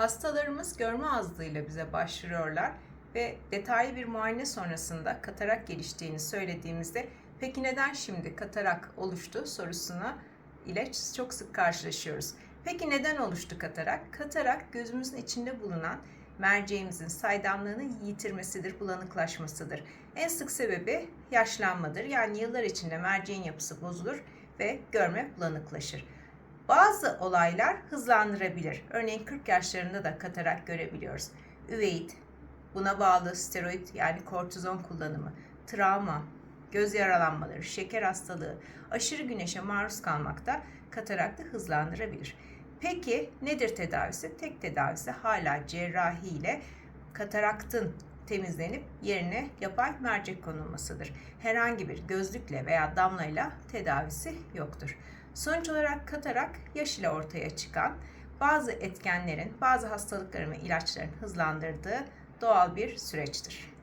Hastalarımız görme azlığıyla bize başvuruyorlar ve detaylı bir muayene sonrasında katarak geliştiğini söylediğimizde peki neden şimdi katarak oluştu sorusuna ile çok sık karşılaşıyoruz. Peki neden oluştu katarak? Katarak gözümüzün içinde bulunan merceğimizin saydamlığını yitirmesidir, bulanıklaşmasıdır. En sık sebebi yaşlanmadır. Yani yıllar içinde merceğin yapısı bozulur ve görme bulanıklaşır. Bazı olaylar hızlandırabilir. Örneğin 40 yaşlarında da katarak görebiliyoruz. Üveit, buna bağlı steroid yani kortizon kullanımı, travma, göz yaralanmaları, şeker hastalığı, aşırı güneşe maruz kalmak da kataraktı hızlandırabilir. Peki nedir tedavisi? Tek tedavisi hala cerrahi ile kataraktın temizlenip yerine yapay mercek konulmasıdır. Herhangi bir gözlükle veya damlayla tedavisi yoktur. Sonuç olarak katarak yaş ile ortaya çıkan bazı etkenlerin, bazı hastalıkların ve ilaçların hızlandırdığı doğal bir süreçtir.